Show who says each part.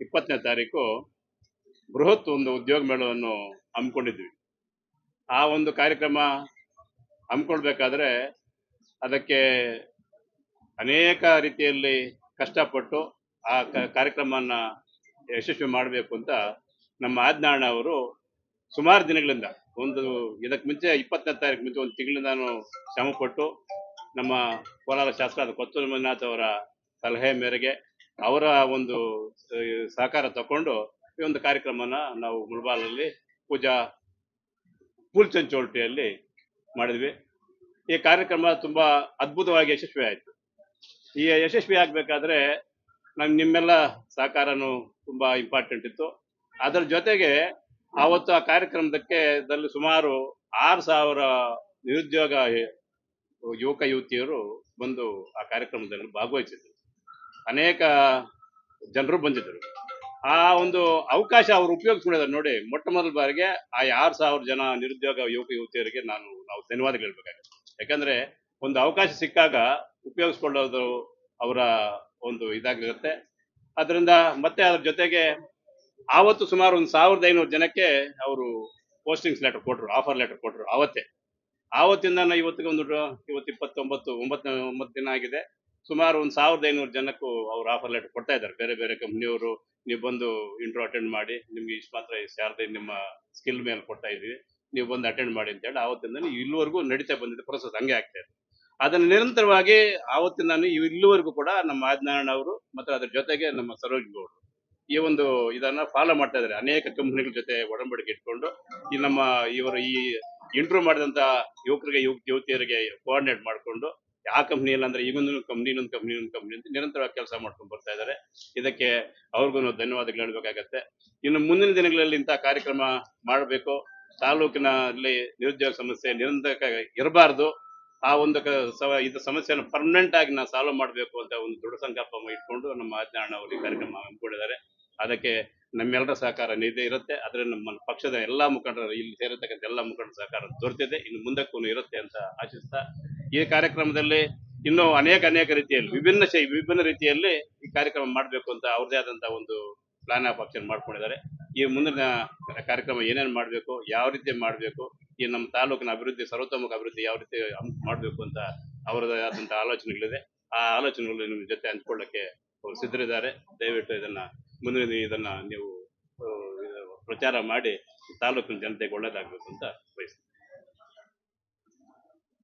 Speaker 1: ಇಪ್ಪತ್ತನೇ ತಾರೀಕು ಬೃಹತ್ ಒಂದು ಉದ್ಯೋಗ ಮೇಳವನ್ನು ಹಮ್ಮಿಕೊಂಡಿದ್ವಿ. ಆ ಒಂದು ಕಾರ್ಯಕ್ರಮ ಹಮ್ಮಿಕೊಳ್ಬೇಕಾದ್ರೆ ಅದಕ್ಕೆ ಅನೇಕ ರೀತಿಯಲ್ಲಿ ಕಷ್ಟಪಟ್ಟು ಆ ಕಾರ್ಯಕ್ರಮನ ಯಶಸ್ವಿ ಮಾಡಬೇಕು ಅಂತ ನಮ್ಮ ಆಜ್ಞಾಣ ಅವರು ಸುಮಾರು ದಿನಗಳಿಂದ ಒಂದು ಇದಕ್ಕೆ ಮುಂಚೆ ಇಪ್ಪತ್ತನೇ ತಾರೀಕು ಮುಂಚೆ ಒಂದು ತಿಂಗಳಿಂದ ಶ್ರಮಪಟ್ಟು ನಮ್ಮ ಕೋಲಾರ ಶಾಸಕ ಕೊತ್ತೂರು ಮಂಜುನಾಥ್ ಅವರ ಸಲಹೆ ಮೇರೆಗೆ ಅವರ ಒಂದು ಸಹಕಾರ ತಕೊಂಡು ಈ ಒಂದು ಕಾರ್ಯಕ್ರಮನ ನಾವು ಮುಳಬಾಲಲ್ಲಿ ಪೂಜಾ ಪೂಲ್ಚಂಚೋಲ್ಟಿಯಲ್ಲಿ ಮಾಡಿದ್ವಿ. ಈ ಕಾರ್ಯಕ್ರಮ ತುಂಬಾ ಅದ್ಭುತವಾಗಿ ಯಶಸ್ವಿ ಆಯಿತು ಈ ಯಶಸ್ವಿ ಆಗ್ಬೇಕಾದ್ರೆ ನಮ್, ನಿಮ್ಮೆಲ್ಲ ಸಹಕಾರನು ತುಂಬಾ ಇಂಪಾರ್ಟೆಂಟ್ ಇತ್ತು. ಅದರ ಜೊತೆಗೆ ಆವತ್ತು ಆ ಕಾರ್ಯಕ್ರಮದಕ್ಕೆ ಸುಮಾರು ಆರು ಸಾವಿರ ನಿರುದ್ಯೋಗ, ಯುವಕ, ಯುವತಿಯರು ಬಂದು ಆ ಕಾರ್ಯಕ್ರಮದಲ್ಲಿ ಭಾಗವಹಿಸಿದ್ರು. ಅನೇಕ ಜನರು ಬಂದಿದ್ದರು. ಆ ಒಂದು ಅವಕಾಶ ಅವರು ಉಪಯೋಗಿಸ್ಕೊಂಡಿದ್ದಾರೆ ನೋಡಿ, ಮೊಟ್ಟ ಮೊದಲ ಬಾರಿಗೆ ಆ ಆರು ಸಾವಿರ ಜನ ನಿರುದ್ಯೋಗ ಯುವಕ ಯುವತಿಯರಿಗೆ ನಾನು ನಾವು ಧನ್ಯವಾದಗಳು ಹೇಳ್ಬೇಕಾಗುತ್ತೆ. ಯಾಕಂದ್ರೆ ಒಂದು ಅವಕಾಶ ಸಿಕ್ಕಾಗ ಉಪಯೋಗಿಸ್ಕೊಳ್ಳೋದು ಅವರ ಒಂದು ಇದಾಗಿರುತ್ತೆ. ಅದರಿಂದ ಮತ್ತೆ ಅದ್ರ ಜೊತೆಗೆ ಆವತ್ತು ಸುಮಾರು ಒಂದು ಸಾವಿರದ ಐನೂರು ಜನಕ್ಕೆ ಅವರು ಪೋಸ್ಟಿಂಗ್ಸ್ ಲೆಟರ್ ಕೊಟ್ಟರು ಆಫರ್ ಲೆಟರ್ ಕೊಟ್ಟರು ಆವತ್ತೇ. ಆವತ್ತಿಂದ ಇವತ್ತಿಗೆ ಒಂದು ಇವತ್ತು ಇಪ್ಪತ್ತೊಂಬತ್ತು ಒಂಬತ್ತು ಒಂಬತ್ತು ದಿನ ಆಗಿದೆ. ಸುಮಾರು ಒಂದು ಸಾವಿರದ ಐನೂರು ಜನಕ್ಕೂ ಅವ್ರು ಆಫರ್ ಲೆಟರ್ ಕೊಡ್ತಾ ಇದ್ದಾರೆ. ಬೇರೆ ಬೇರೆ ಕಂಪ್ನಿಯವರು ನೀವು ಬಂದು ಇಂಟ್ರೋ ಅಟೆಂಡ್ ಮಾಡಿ, ನಿಮ್ಗೆ ಇಷ್ಟು ಮಾತ್ರ ಸ್ಯಾಲ್ರಿ ನಿಮ್ಮ ಸ್ಕಿಲ್ ಮೇಲೆ ಕೊಡ್ತಾ ಇದೀವಿ ನೀವು ಬಂದು ಅಟೆಂಡ್ ಮಾಡಿ ಅಂತ ಹೇಳಿ ಆವತ್ತಿಂದ ಇಲ್ಲಿವರೆಗೂ ನಡೀತಾ ಬಂದಿದೆ ಪ್ರೊಸೆಸ್ ಹಂಗೆ ಆಗ್ತಾ ಇದೆ. ಅದನ್ನು ನಿರಂತರವಾಗಿ ಆವತ್ತಿಂದ ಇಲ್ಲಿವರೆಗೂ ಕೂಡ ನಮ್ಮ ಆಜ್ಞಾನ ಅವರು ಮತ್ತು ಅದ್ರ ಜೊತೆಗೆ ನಮ್ಮ ಸರೋಜ್ ಗೌಡ್ರು ಈ ಒಂದು ಇದನ್ನ ಫಾಲೋ ಮಾಡ್ತಾ ಇದ್ದಾರೆ. ಅನೇಕ ಕಂಪನಿಗಳ ಜೊತೆ ಒಡಂಬಡಿಕೆ ಇಟ್ಕೊಂಡು ಈ ನಮ್ಮ ಇವರು ಈ ಇಂಟ್ರೂ ಮಾಡಿದಂತ ಯುವಕರಿಗೆ, ಯುವ, ಯುವತಿಯರಿಗೆ ಕೋಆರ್ಡಿನೇಟ್ ಮಾಡಿಕೊಂಡು ಯಾವ ಕಂಪ್ನಿ ಇಲ್ಲ ಅಂದ್ರೆ ಈಗೊಂದು ಕಂಪ್ನಿ ಇನ್ನೊಂದು ಕಂಪ್ನಿ ಇನ್ನೊಂದು ಕಂಪ್ನಿ ಅಂತ ನಿರಂತರವಾಗಿ ಕೆಲಸ ಮಾಡ್ಕೊಂಡು ಬರ್ತಾ ಇದ್ದಾರೆ ಇದಕ್ಕೆ ಅವ್ರಿಗೂ ಧನ್ಯವಾದಗಳು ಹೇಳ್ಬೇಕಾಗತ್ತೆ. ಇನ್ನು ಮುಂದಿನ ದಿನಗಳಲ್ಲಿ ಇಂತಹ ಕಾರ್ಯಕ್ರಮ ಮಾಡಬೇಕು. ತಾಲೂಕಿನಲ್ಲಿ ನಿರುದ್ಯೋಗ ಸಮಸ್ಯೆ ನಿರಂತರ ಇರಬಾರ್ದು. ಆ ಒಂದು ಇದು ಸಮಸ್ಯೆಯನ್ನು ಪರ್ಮನೆಂಟ್ ಆಗಿ ನಾವು ಸಾಲ್ವ್ ಮಾಡಬೇಕು ಅಂತ ಒಂದು ದೃಢ ಸಂಕಲ್ಪ ಇಟ್ಕೊಂಡು ನಮ್ಮ ಆಜ್ಞಾನ ಅವರು ಈ ಕಾರ್ಯಕ್ರಮ ಹಮ್ಮಿಕೊಂಡಿದ್ದಾರೆ. ಅದಕ್ಕೆ ನಮ್ಮೆಲ್ಲರ ಸಹಕಾರ ನಿಧಿ ಇರುತ್ತೆ. ಆದರೆ ನಮ್ಮ ಪಕ್ಷದ ಎಲ್ಲಾ ಮುಖಂಡರು, ಇಲ್ಲಿ ಸೇರತಕ್ಕಂಥ ಎಲ್ಲಾ ಮುಖಂಡರ ಸಹಕಾರ ದೊರೆತಿದೆ. ಇನ್ನು ಮುಂದಕ್ಕೂ ಇರುತ್ತೆ ಅಂತ ಆಶಿಸ್ತಾ ಈ ಕಾರ್ಯಕ್ರಮದಲ್ಲಿ ಇನ್ನೂ ಅನೇಕ ಅನೇಕ ರೀತಿಯಲ್ಲಿ, ವಿಭಿನ್ನ ಶೈ, ವಿಭಿನ್ನ ರೀತಿಯಲ್ಲಿ ಈ ಕಾರ್ಯಕ್ರಮ ಮಾಡಬೇಕು ಅಂತ ಅವ್ರದೇ ಆದಂತ ಒಂದು ಪ್ಲಾನ್ ಆಫ್ ಆಪ್ಷನ್ ಮಾಡ್ಕೊಂಡಿದ್ದಾರೆ. ಈ ಮುಂದಿನ ಕಾರ್ಯಕ್ರಮ ಏನೇನು ಮಾಡಬೇಕು, ಯಾವ ರೀತಿ ಮಾಡಬೇಕು, ಈ ನಮ್ಮ ತಾಲೂಕಿನ ಅಭಿವೃದ್ಧಿ, ಸರ್ವತೋಮುಖ ಅಭಿವೃದ್ಧಿ ಯಾವ ರೀತಿ ಮಾಡಬೇಕು ಅಂತ ಅವರದೇ ಆದಂತ ಆಲೋಚನೆಗಳಿದೆ. ಆ ಆಲೋಚನೆಗಳು ನಿಮ್ಮ ಜೊತೆ ಹಂಚ್ಕೊಳ್ಳಕ್ಕೆ ಅವರು ಸಿದ್ಧರಿದ್ದಾರೆ. ದಯವಿಟ್ಟು ಇದನ್ನ, ಮುಂದಿನ ದಿನ ಇದನ್ನ ನೀವು ಪ್ರಚಾರ ಮಾಡಿ ತಾಲೂಕಿನ ಜನತೆಗೆ ಒಳ್ಳೇದಾಗಬೇಕು ಅಂತ ಬಯಸ್ತೀನಿ.